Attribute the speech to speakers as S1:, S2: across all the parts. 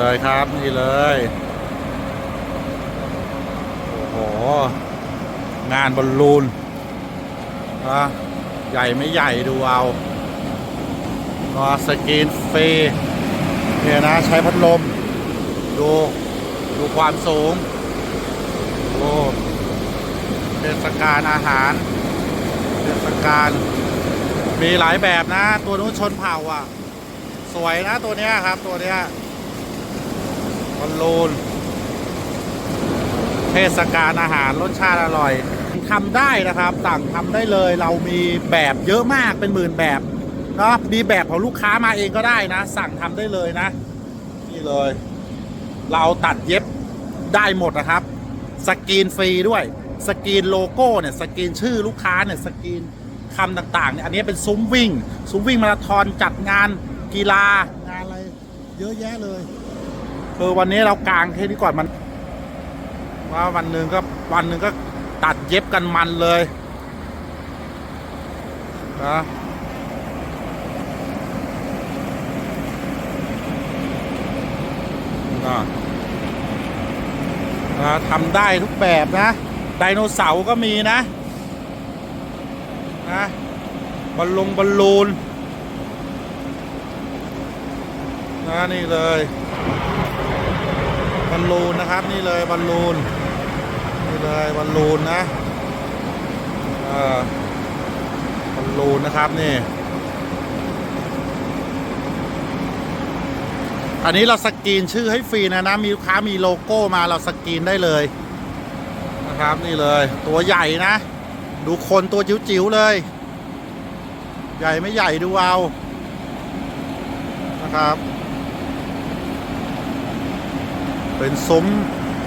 S1: เลยครับนี่เลย โอ้โห งานบอลลูนนะใหญ่ไม่ใหญ่ดูเอาก็สกรีนฟรีเนี่ยนะใช้พัดลม ดู ดูความสูงโอ้เทศกาลอาหารเทศกาลมีหลายแบบนะ ตัวนู้นชนเผ่าอะ สวยนะตัวเนี้ยครับตัวเนี้ย บอลลูนเทศกาลอาหารรสชาติอร่อยทำได้นะครับสั่งทำได้เลยเรามีแบบเยอะมากเป็นหมื่นแบบเนาะมีแบบของลูกค้ามาเองก็ได้นะ สั่งทำได้เลยนะ นี่เลย เราตัดเย็บได้หมดนะครับ สกรีนฟรีด้วยสกรีนโลโก้เนี่ยสกรีนชื่อลูกค้าเนี่ยสกรีนคำต่างๆเนี่ยอันนี้เป็นซุ้มวิ่ง ซุ้มวิ่งมาราธอนจัดงานกีฬางานอะไรเยอะแยะเลย คือวันนี้เรากางแค่นี้ก่อนมัน ว่าวันหนึ่งก็วันหนึ่งก็ตัดเย็บกันมันเลยนะนะนะทำได้ทุกแบบนะ ไดโนเสาร์ก็มีนะนะบอลลงบอลลูนนะนี่เลย บอลลูนนะครับนี่เลยบอลลูนนี่เลยบอลลูนนะเออบอลลูนนะครับนี่ อันนี้เราสกรีนชื่อให้ฟรีนะนะมีลูกค้ามีโลโก้มาเราสกรีนได้เลยนะครับนี่เลยตัวใหญ่นะ ดูคนตัวจิ๋วๆเลย ใหญ่ไม่ใหญ่ดูเอานะครับ เป็นซุ้ม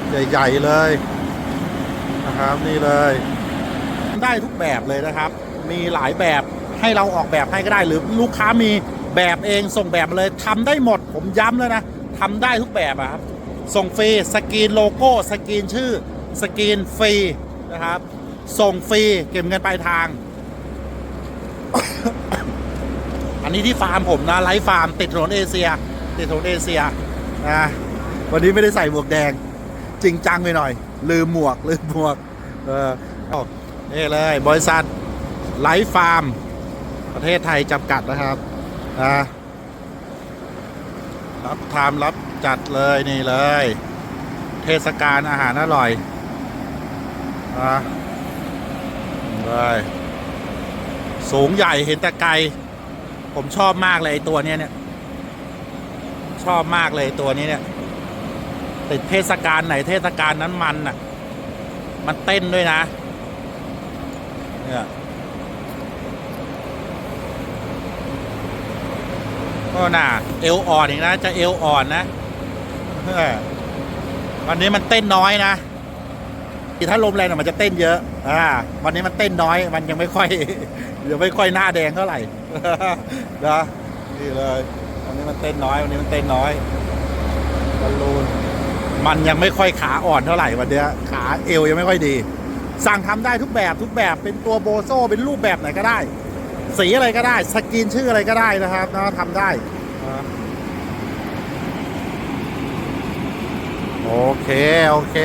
S1: ใหญ่ๆเลยนะครับนี่เลย ได้ทุกแบบเลยนะครับ มีหลายแบบให้เราออกแบบให้ก็ได้หรือลูกค้ามีแบบเองส่งแบบมาเลยทำได้หมดผมย้ำเลยนะทำได้ทุกแบบอะครับส่งฟรีสกรีนโลโก้สกรีนชื่อสกรีนฟรีนะครับ ส่งฟรีเก็บเงินปลายทาง อันนี้ที่ฟาร์มผมนะไลฟ์ฟาร์มติดถนนเอเชียติดถนนเอเชียนะ วันนี้ไม่ได้ใส่หมวกแดง จริงจังไปหน่อย ลืมหมวก ลืมหมวก เออเนี่เลย บริษัทไลฟ์ฟาร์ม ประเทศไทยจำกัดนะครับนะรับทำรับจัดเลยนี่เลย เทศกาลอาหารอร่อยนะเลยสูงใหญ่เห็นแต่ไกล ผมชอบมากเลยตัวเนี้ยเนี่ย ชอบมากเลยตัวนี้เนี่ย ติดเทศกาลไหนเทศกาลนั้นมันอะ มันเต้นด้วยนะ เนี่ยก็น่ะเอวอ่อนอีกนะ จะเอวอ่อนนะวันนี้มันเต้นน้อยนะถ้าลมแรงน่ยมันจะเต้นเยอะ อ่า วันนี้มันเต้นน้อย มันยังไม่ค่อยยังไม่ค่อยหน้าแดงเท่าไหร่นะนี่เลย วันนี้มันเต้นน้อย วันนี้มันเต้นน้อยบอลลูน มันยังไม่ค่อยขาอ่อนเท่าไหร่วันเนี้ยขาเอวยังไม่ค่อยดี สั่งทำได้ทุกแบบทุกแบบเป็นตัวโบโซเป็นรูปแบบไหนก็ได้ สีอะไรก็ได้สกรีนชื่ออะไรก็ได้นะครับนะทำได้โอเค โอเค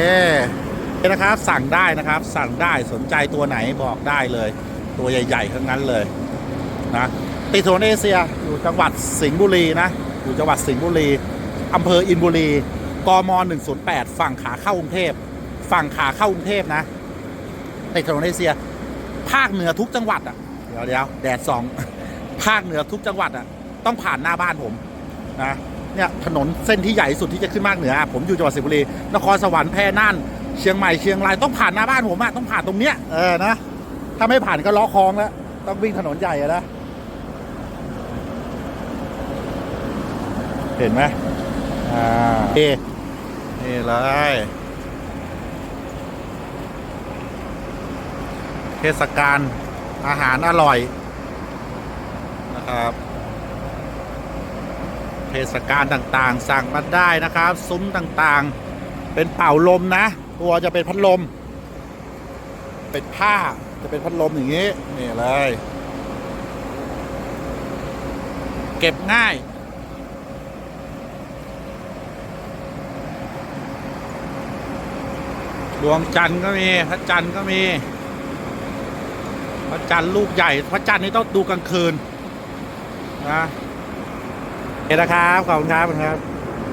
S1: นะครับ สั่งได้นะครับ สั่งได้สนใจตัวไหนบอกได้เลย ตัวใหญ่ๆทั้งนั้นเลยนะติดถนนเอเชียอยู่จังหวัดสิงห์บุรีนะ อยู่จังหวัดสิงห์บุรีอำเภออินบุรี กม 108 ฝั่งขาเข้ากรุงเทพ ฝั่งขาเข้ากรุงเทพนะติดถนนเอเชีย ภาคเหนือทุกจังหวัดอะ เดี๋ยวเดี๋ยวแดดสอง ภาคเหนือทุกจังหวัดอะ ต้องผ่านหน้าบ้านผมนะ เนี่ยถนนเส้นที่ใหญ่สุดที่จะขึ้นภาคเหนือ ผมอยู่จังหวัดสิงห์บุรี นครสวรรค์แพร่น่าน เชียงใหม่ เชียงราย ต้องผ่านหน้าบ้านผมอะ ต้องผ่านตรงเนี้ย เออ นะ ถ้าไม่ผ่านก็ล้อคลองแล้ว ต้องวิ่งถนนใหญ่อะนะ เห็นไหมอ่าเอ นี่เลยเทศกาลอาหารอร่อยนะครับ เทศกาลต่างๆ สั่งมาได้นะครับ ซุ้มต่างๆ เป็นเป่าลมนะ ตัวจะเป็นพัดลม เป็นผ้าจะเป็นพัดลมอย่างนี้ นี่เลย เก็บง่าย ดวงจันทร์ก็มีพระจันทร์ก็มี พระจันทร์ลูกใหญ่ พระจันทร์นี่ต้องดูกลางคืนนะเอเคนะครับขอบคุณครับขอบคุณครับ